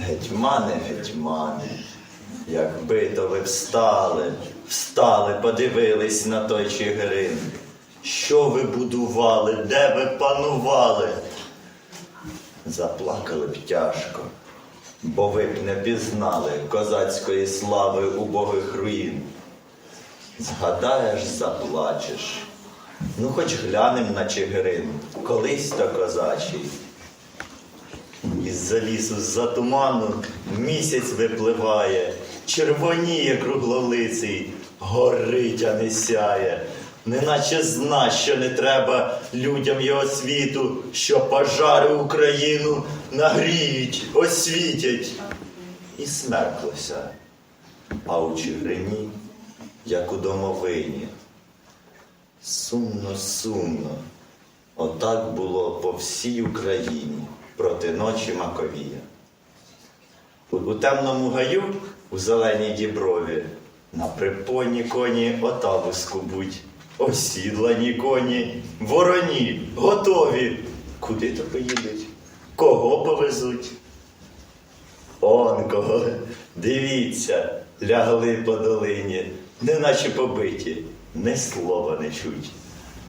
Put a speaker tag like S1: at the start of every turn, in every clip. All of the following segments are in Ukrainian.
S1: Гетьмани, гетьмани, якби то ви встали, встали, подивились на той Чигирин. Що ви будували, де ви панували? Заплакали б тяжко, бо ви б не пізнали козацької слави убогих руїн. Згадаєш, заплачеш. Ну, хоч глянем на Чигирин, колись то козачий. Із-за лісу, з-за туману місяць випливає, червоніє круглолиций, горить, а не сяє, неначе зна, що не треба людям його світу, що пожари Україну нагріють, освітять. І смерклося, а у Чигирині, як у домовині. Сумно, сумно. Отак було по всій Україні проти ночі Маковія. У, у темному гаю, у зеленій діброві, на припоні коні отаву скубуть, осідлані коні, вороні, готові. Куди то поїдуть? Кого повезуть? Он кого, дивіться, лягли по долині, неначе побиті, ні слова не чуть.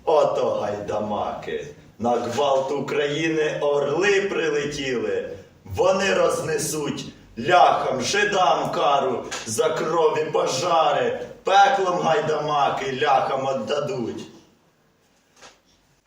S1: Ото гайдамаки, на гвалт України орли прилетіли, вони рознесуть ляхам, жидам кару за крові пожари, пеклом гайдамаки ляхам отдадуть.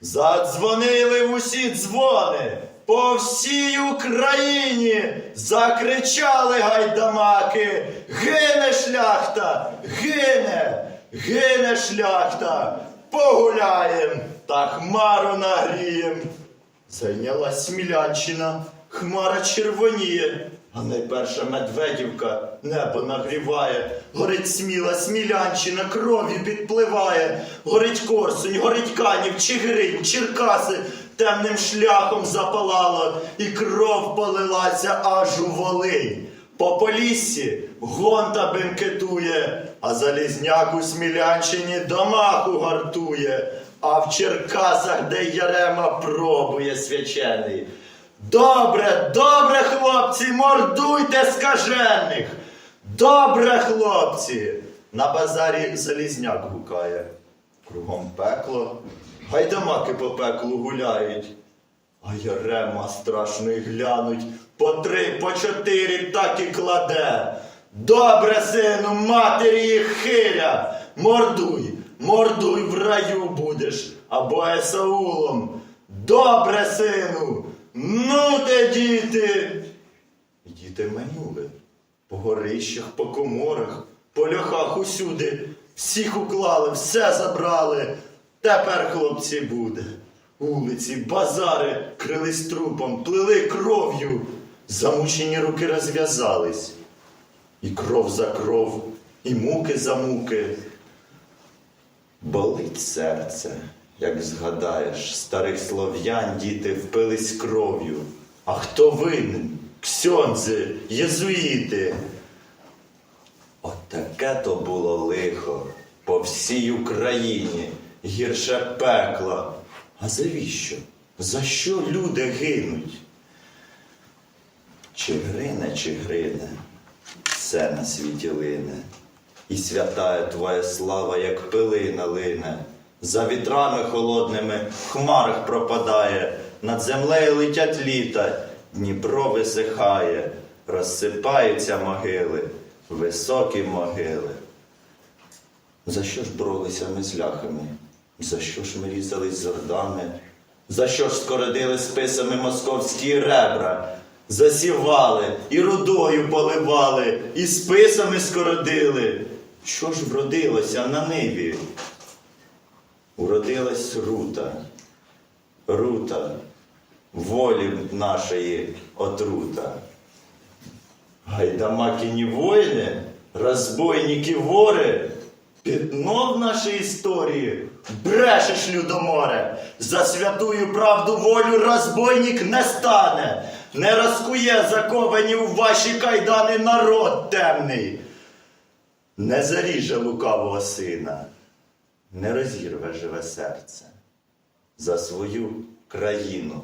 S1: Задзвонили усі дзвони по всій Україні. Закричали гайдамаки. Гине шляхта, гине, гине шляхта. Погуляєм та хмару нагрієм. Зайнялась Смілянщина, хмара червоніє, а найперша Медведівка небо нагріває, горить сміла Смілянщина, кров'ю підпливає, горить Корсунь, горить Канів, Чигирин, Черкаси, темним шляхом запалало, і кров полилася аж у Волинь. По поліссі гонта бенкетує, а залізняк у Смілянщині домаху гартує, а в Черкасах, де Ярема пробує свячений. Добре, добре, хлопці, мордуйте скажених! Добре, хлопці! На базарі залізняк гукає. Кругом пекло, гайдамаки по пеклу гуляють. А Ярема страшно й глянуть, по три, по чотири так і кладе. Добре, сину, матері їх хиля, мордуй, мордуй в раю будеш, або Есаулом. Добре, сину, ну те діти. Діти манюли по горищах, по коморах, по льохах усюди. Всіх уклали, все забрали. Тепер, хлопці, буде. Улиці, базари крились трупом, плили кров'ю. Замучені руки розв'язались. І кров за кров, і муки за муки. Болить серце, як згадаєш, старих слов'ян діти впились кров'ю. А хто винен? Ксьонзи, єзуїти. От таке то було лихо по всій Україні, гірше пекла. А завіщо? За що люди гинуть? Чигрине, чигрине, все на світі лине, і святая твоя слава, як пилина лине, за вітрами холодними в хмарах пропадає, над землею летять літа, Дніпро висихає, розсипаються могили, високі могили. За що ж боролися ми з ляхами? За що ж ми різались з ордами? За що ж скородили списами московські ребра? Засівали і рудою поливали, і списами скородили. Що ж вродилося на ниві? Уродилась рута, рута, волі нашої отрута. Гайдамакіні воїни, розбойники вори, пятно в нашій історії, брешеш, людоморе, за святую правду волю розбойник не стане, не розкує заковані у ваші кайдани народ темний, не заріже лукавого сина, не розірве живе серце. За свою країну